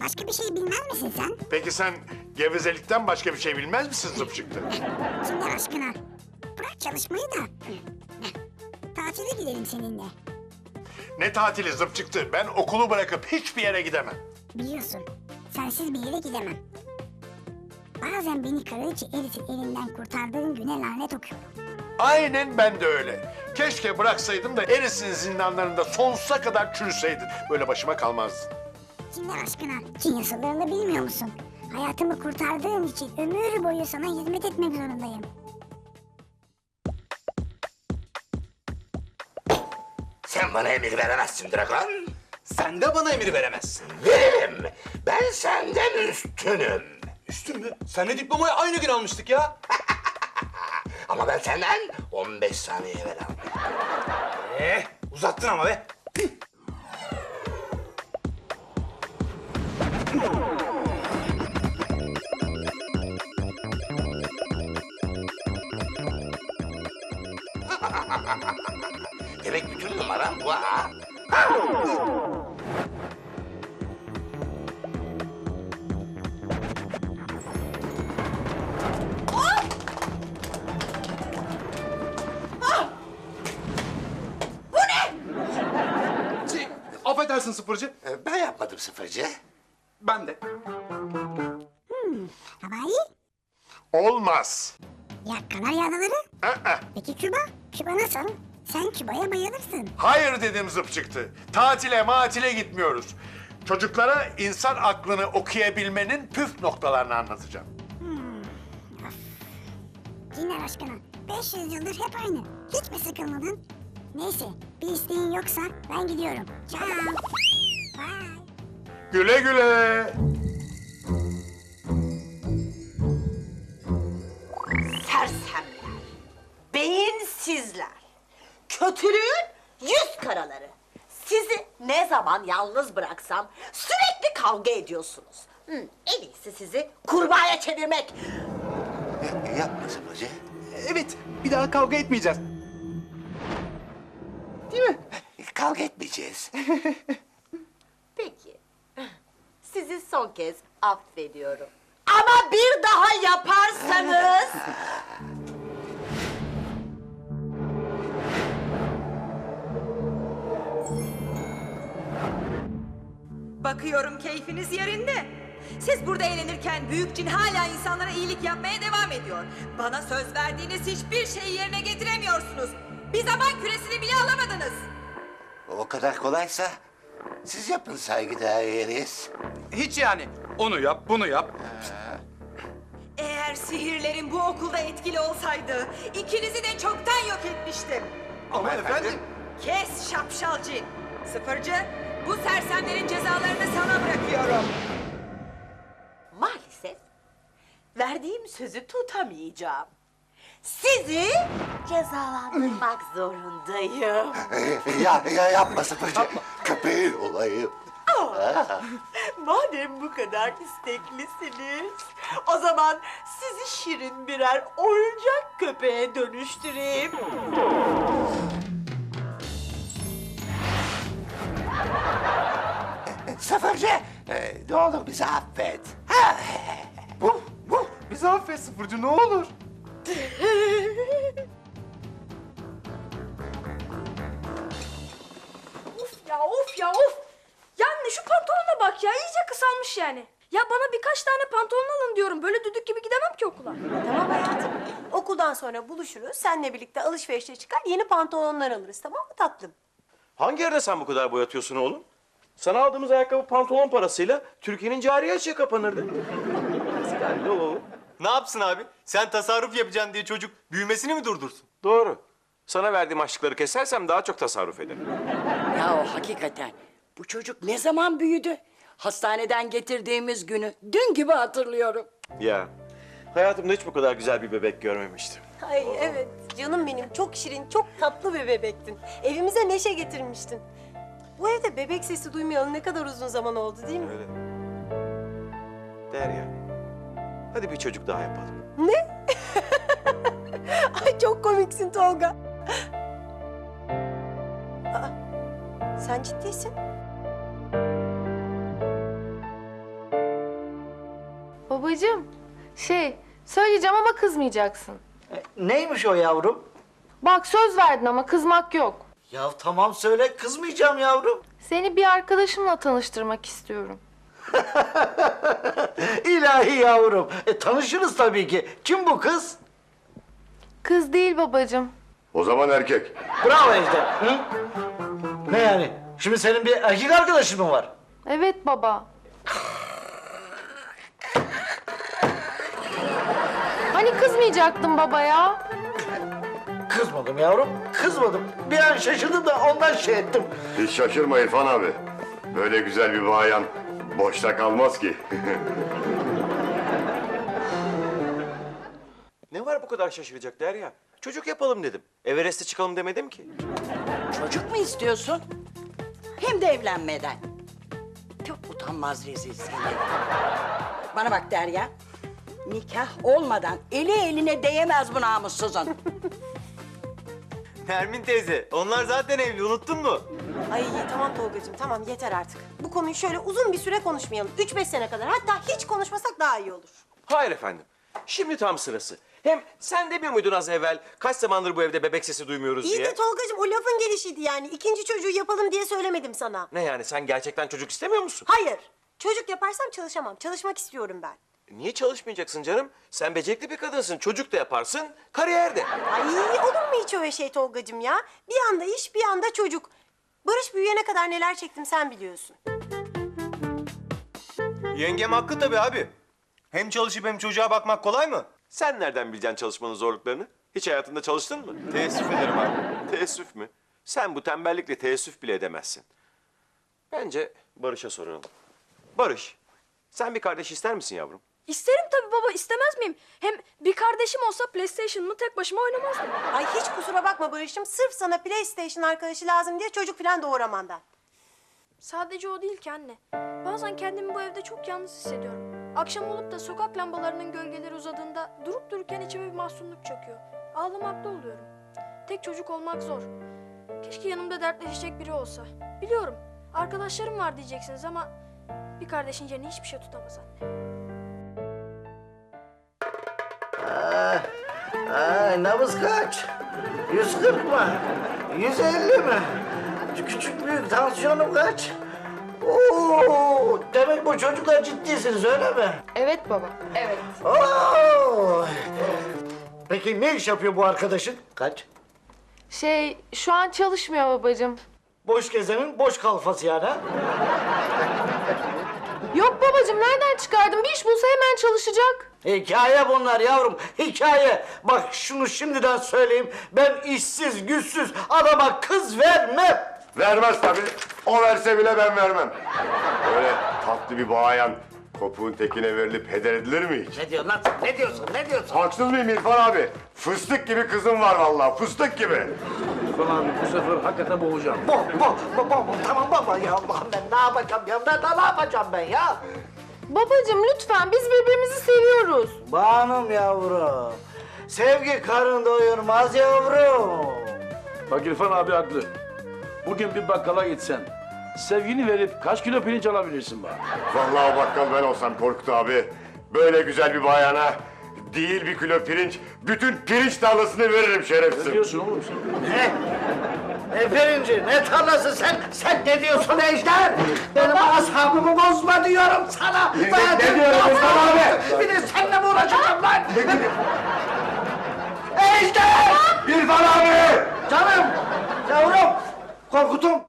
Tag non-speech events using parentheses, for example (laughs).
Başka bir şey bilmez misin sen? Peki sen gevezelikten başka bir şey bilmez misin zıpçıktı? (laughs) Şimdi aşkına. Bırak çalışmayı da. Tatile gidelim seninle. Ne tatili zıpçıktı? Ben okulu bırakıp hiçbir yere gidemem. Biliyorsun, sensiz bir yere gidemem. Bazen beni kraliçe Elis'in elinden kurtardığın güne lanet okuyorum. Aynen ben de öyle. Keşke bıraksaydım da Eris'in zindanlarında sonsuza kadar çürüseydin. Böyle başıma kalmazdın. Cinler aşkına, Çin yasalarını bilmiyor musun? Hayatımı kurtardığın için ömür boyu sana hizmet etmek zorundayım. Sen bana emir veremezsin Dragon. Sen de bana emir veremezsin. Veririm. Ben senden üstünüm. Üstün mü? Seninle diplomayı aynı gün almıştık ya. (laughs) Ama ben senden 15 saniye evvel aldım. Ee, uzattın ama be. (laughs) Demek bütün numaram bu ha. Şey, affedersin sıfırcı. Ee, Ben yapmadım sıfırcı. Ben de. Hawaii? Olmaz. Ya Kanarya Adaları? Aa, Peki Küba? Küba nasıl? Sen Küba'ya bayılırsın. hayır dedim zıpçıktı. Tatile matile gitmiyoruz. Çocuklara insan aklını okuyabilmenin püf noktalarını anlatacağım. Cinler aşkına, 500 yıldır hep aynı. Hiç mi sıkılmadın? Neyse, bir isteğin yoksa ben gidiyorum. Ciao. Güle güle. Sersemler, beyinsizler, kötülüğün yüz karaları. Sizi ne zaman yalnız bıraksam sürekli kavga ediyorsunuz. Hı, en iyisi sizi kurbağaya çevirmek. Ya- Yapma sıfırcı. Evet, bir daha kavga etmeyeceğiz. Değil mi? Kavga etmeyeceğiz. (laughs) Peki, sizi son kez affediyorum. Ama bir daha yaparsanız... Bakıyorum keyfiniz yerinde. Siz burada eğlenirken büyük cin hala insanlara iyilik yapmaya devam ediyor. Bana söz verdiğiniz hiçbir şeyi yerine getiremiyorsunuz. Bir zaman küresini bile alamadınız. O kadar kolaysa siz yapın saygıdeğer Eris. Hiç yani. Onu yap, bunu yap. Eğer sihirlerim bu okulda etkili olsaydı ikinizi de çoktan yok etmiştim. Ama efendim. Kes şapşal cin. Sıfırcı, bu sersemlerin cezalarını sana bırakıyorum. Maalesef verdiğim sözü tutamayacağım. Sizi cezalandırmak zorundayım. (laughs) ya, ya yapma sıfırcı. Köpeğin olayım. (laughs) Madem bu kadar isteklisiniz, o zaman sizi şirin birer oyuncak köpeğe dönüştüreyim. Sıfırcı, e, ne olur bizi affet. Ha, Bu, bu. Bizi affet sıfırcı ne olur. (laughs) yani. Ya bana birkaç tane pantolon alın diyorum. Böyle düdük gibi gidemem ki okula. Tamam hayatım. Okuldan sonra buluşuruz. Seninle birlikte alışverişe çıkar yeni pantolonlar alırız. Tamam mı tatlım? Hangi yerde sen bu kadar boyatıyorsun oğlum? Sana aldığımız ayakkabı pantolon parasıyla Türkiye'nin cari açığı kapanırdı. Nasıl yani ne oğlum? Ne yapsın abi? Sen tasarruf yapacaksın diye çocuk büyümesini mi durdursun? Doğru. Sana verdiğim açlıkları kesersem daha çok tasarruf ederim. Ya o hakikaten bu çocuk ne zaman büyüdü? Hastaneden getirdiğimiz günü dün gibi hatırlıyorum. Ya hayatımda hiç bu kadar güzel bir bebek görmemiştim. Ay evet. Canım benim çok şirin, çok tatlı bir bebektin. Evimize neşe getirmiştin. Bu evde bebek sesi duymayalı ne kadar uzun zaman oldu değil mi? Öyle. Derya. Hadi bir çocuk daha yapalım. (laughs) Ay çok komiksin Tolga. Aa, sen ciddisin. Babacığım, şey, söyleyeceğim ama kızmayacaksın. Neymiş o yavrum? Bak söz verdin ama kızmak yok. Ya tamam söyle kızmayacağım yavrum. Seni bir arkadaşımla tanıştırmak istiyorum. (laughs) İlahi yavrum. E, tanışırız tabii ki. Kim bu kız? Kız değil babacığım. O zaman erkek. Bravo Ejder. Hı? Ne yani? Şimdi senin bir erkek arkadaşın mı var? Evet baba. Kızmayacaktın baba ya? Kızmadım yavrum. Kızmadım. Bir an şaşırdım da ondan şey ettim. Hiç şaşırma İrfan abi. Böyle güzel bir bayan boşta kalmaz ki. (laughs) Ne var bu kadar şaşıracak Derya? Çocuk yapalım dedim. Everest'e çıkalım demedim ki. Çocuk mu istiyorsun? Hem de evlenmeden. Çok utanmaz rezil seni. Bana bak Derya. Nikah olmadan eli eline değemez bu namussuzun. Nermin teyze, onlar zaten evli, unuttun mu? Ay tamam Tolgacığım tamam yeter artık. Bu konuyu şöyle uzun bir süre konuşmayalım. 3-5 sene kadar hatta hiç konuşmasak daha iyi olur. Hayır efendim. Şimdi tam sırası. Hem sen demiyor muydun az evvel kaç zamandır bu evde bebek sesi duymuyoruz İyi diye? de Tolgacığım o lafın gelişiydi yani. İkinci çocuğu yapalım diye söylemedim sana. Ne yani sen gerçekten çocuk istemiyor musun? Hayır. Çocuk yaparsam çalışamam. Çalışmak istiyorum ben. Niye çalışmayacaksın canım? Sen becerikli bir kadınsın. Çocuk da yaparsın, kariyer de. Ay olur mu hiç öyle şey Tolgacığım ya? Bir anda iş bir anda çocuk. Barış büyüyene kadar neler çektim sen biliyorsun. Yengem haklı tabii abi. Hem çalışıp hem çocuğa bakmak kolay mı? Sen nereden bileceksin çalışmanın zorluklarını? Hiç hayatında çalıştın mı? Teessüf ederim abi. Teessüf mü? Sen bu tembellikle teessüf bile edemezsin. Bence Barış'a soralım. Barış, sen bir kardeş ister misin yavrum? İsterim tabii baba istemez miyim? Hem bir kardeşim olsa PlayStation'ımı tek başıma oynamazdım. Ay hiç kusura bakma Barış'ım. Sırf sana PlayStation arkadaşı lazım diye çocuk falan doğuramam ben. Sadece o değil ki anne. Bazen kendimi bu evde çok yalnız hissediyorum. Akşam olup da sokak lambalarının gölgeleri uzadığında durup dururken içime bir mahzunluk çöküyor. Ağlamakta oluyorum. Tek çocuk olmak zor. Keşke yanımda dertleşecek biri olsa. Biliyorum arkadaşlarım var diyeceksiniz ama bir kardeşin yerini hiçbir şey tutamaz anne. Ay nabız kaç? 140 mı? 150 mi? Küçük büyük tansiyonum kaç? Oo, demek bu çocuklar ciddisiniz öyle mi? Evet baba, evet. Oo. Peki ne iş yapıyor bu arkadaşın? Kaç? Şey, şu an çalışmıyor babacığım. Boş gezenin boş kalfası yani ha? Yok babacığım, nereden çıkardın? Bir iş bulsa hemen çalışacak. Hikaye bunlar yavrum, hikaye. Bak şunu şimdiden söyleyeyim. Ben işsiz, güçsüz adama kız vermem. Vermez tabii. O verse bile ben vermem. Öyle tatlı bir bayan kopuğun tekine verilip heder edilir mi hiç? Ne diyorsun lan? Ne diyorsun? Ne diyorsun? Haksız mıyım İrfan abi? Fıstık gibi kızım var vallahi, fıstık gibi. Bo, bo, bo, bo, tamam baba ya Allah'ım ben ne yapacağım ya? Ben ne yapacağım ben ya? Babacığım lütfen, biz birbirimizi seviyoruz. Bağım yavrum. Sevgi karın doyurmaz yavrum. Bak İrfan abi haklı. Bugün bir bakkala gitsen, sevgini verip kaç kilo pirinç alabilirsin bana? Vallahi bakkal ben olsam Korkut abi. Böyle güzel bir bayana değil bir kilo pirinç, bütün pirinç tarlasını veririm Ne şerefsiz. diyorsun oğlum sen? Ne? Ne pirinci, ne tarlası sen? Sen ne diyorsun Ejder? Benim asabımı bozma diyorum sana. Ne- Ben- ne diyorum İrfan abi? Bir de seninle mi uğraşacağım lan? Ejder! İrfan abi! Canım, yavrum, Korkut'um.